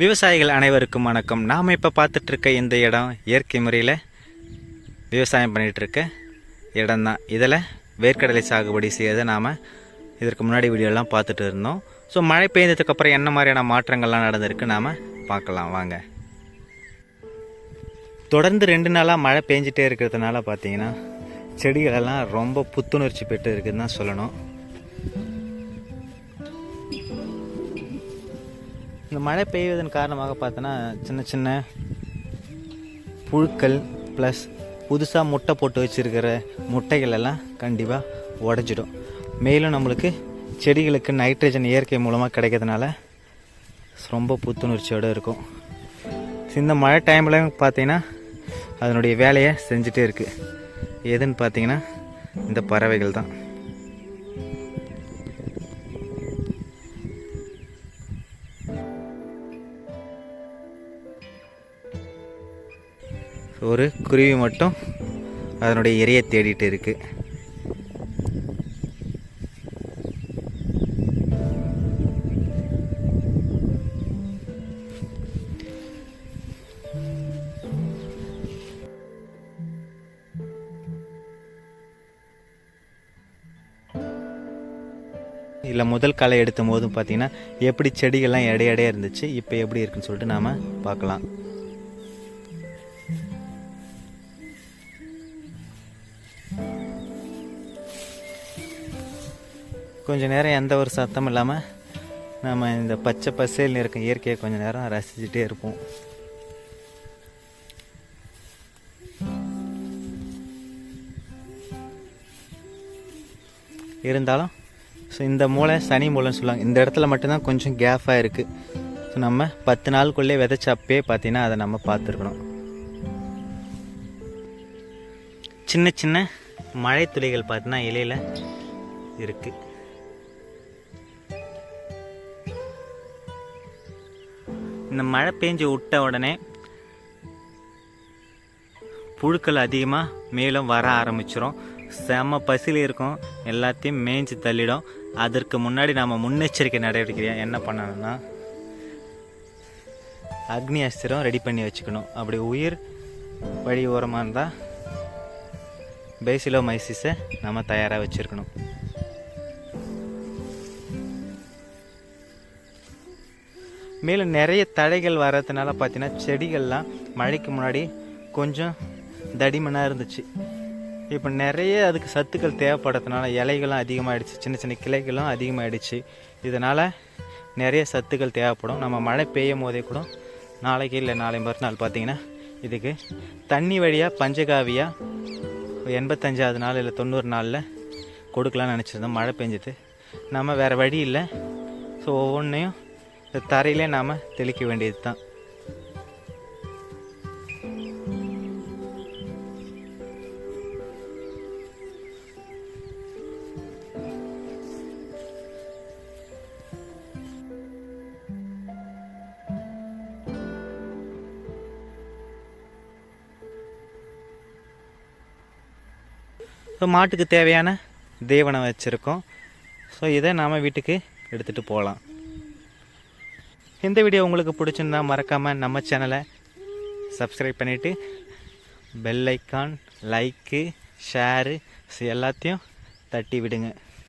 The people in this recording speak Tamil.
விவசாயிகள் அனைவருக்கும் வணக்கம். நாம் இப்போ பார்த்துட்டு இருக்க இந்த இடம் இயற்கை முறையில் விவசாயம் பண்ணிகிட்ருக்க இடம்தான். இடம் தான் இதில் வேர்க்கடலை சாகுபடி செய்யறதை நாம் இதற்கு முன்னாடி வீடியோலாம் பார்த்துட்டு இருந்தோம் ஸோ மழை பெய்ததுக்கப்புறம் என்ன மாதிரியான மாற்றங்கள்லாம் நடந்திருக்கு நாம் பார்க்கலாம். வாங்க. தொடர்ந்து ரெண்டு நாளாக மழை பெஞ்சிட்டே இருக்கிறதுனால பார்த்தீங்கன்னா செடிகளெல்லாம் ரொம்ப புத்துணர்ச்சி பெற்று இருக்குதுன்னு தான் சொல்லணும். இந்த மழை பெய்வதன் காரணமாக பார்த்தோன்னா சின்ன சின்ன புழுக்கள் ப்ளஸ் புதுசாக முட்டை போட்டு வச்சுருக்கிற முட்டைகள் எல்லாம் கண்டிப்பாக உடஞ்சிடும். மேலும் நம்மளுக்கு செடிகளுக்கு நைட்ரஜன் இயற்கை மூலமாக கிடைக்கிறதுனால ரொம்ப புத்துணர்ச்சியோடு இருக்கும். இந்த மழை டைமில் பார்த்தீங்கன்னா அதனுடைய வேலையை செஞ்சுட்டே இருக்குது எதுன்னு பார்த்தீங்கன்னா இந்த பறவைகள் தான். ஒரு குருவி மட்டும் அதனுடைய இரையை தேடிட்டு இருக்கு. இல்லை முதல் களை எடுத்தும் போதும் பார்த்தீங்கன்னா எப்படி செடிகள்லாம் எடை இருந்துச்சு இப்போ எப்படி இருக்குன்னு சொல்லிட்டு நாம் பார்க்கலாம். கொஞ்சம் நேரம் எந்த ஒரு சத்தமும் இல்லாமல் நம்ம இந்த பச்சை பசேல்னு இருக்கும் இயற்கையை கொஞ்சம் நேரம் ரசிச்சுட்டே இருப்போம். இருந்தாலும் ஸோ இந்த மூளை சனி மூளைன்னு சொல்லுவாங்க. இந்த இடத்துல மட்டும்தான் கொஞ்சம் கேஃபாக இருக்குது ஸோ நம்ம பத்து நாளுக்குள்ளே விதைச்ச அப்பயே பார்த்தீங்கன்னா அதை நம்ம பார்த்துருக்கணும். சின்ன சின்ன மழை துளிகள் பார்த்தீங்கன்னா இலையில் இருக்குது இந்த மழை பெஞ்சு விட்ட உடனே புழுக்கள் அதிகமாக மேலும் வர ஆரம்பிச்சிடும் செம பசியில் இருக்கும். எல்லாத்தையும் மேய்ஞ்சி தள்ளிடும். அதற்கு முன்னாடி நாம் முன்னெச்சரிக்கை நடவடிக்கையாக என்ன பண்ணணும்னா அக்னி அஸ்திரம் ரெடி பண்ணி வச்சுக்கணும். அப்படி உயிர் வழி ஓரமாக இருந்தால் பேசிலோ மைசிஸை நம்ம தயாராக வச்சுருக்கணும். மேலும் நிறைய தடைகள் வர்றதுனால பார்த்தீங்கன்னா செடிகள்லாம் மழைக்கு முன்னாடி கொஞ்சம் தடிமனாக இருந்துச்சு. இப்போ நிறைய அதுக்கு சத்துக்கள் தேவைப்படுறதுனால இலைகளும் அதிகமாகிடுச்சு சின்ன சின்ன கிளைகளும் அதிகமாகிடுச்சு இதனால் நிறைய சத்துக்கள் தேவைப்படும். நம்ம மழை பெய்யும் போதே கூட நாளைக்கு இல்லை நாளை மறுநாள் பார்த்திங்கன்னா இதுக்கு தண்ணி வழியாக பஞ்சகாவியாக எண்பத்தஞ்சாவது நாள் இல்லை தொண்ணூறு நாளில் கொடுக்கலாம்னு நினச்சிருந்தோம். மழை பெஞ்சது. நம்ம வேறு வழி இல்லை. ஸோ ஒவ்வொன்றையும் தரையிலே நாம் தெளிக்க வேண்டியது தான் ஸோ மாட்டுக்கு தேவையான தீவனம் வச்சுருக்கோம். ஸோ இதை நாம் வீட்டுக்கு எடுத்துகிட்டு போகலாம். இந்த வீடியோ உங்களுக்கு பிடிச்சிருந்தா மறக்காமல் நம்ம சேனலை சப்ஸ்கிரைப் பண்ணிவிட்டு பெல் ஐக்கான் லைக்கு ஷேரு எல்லாத்தையும் தட்டி விடுங்க.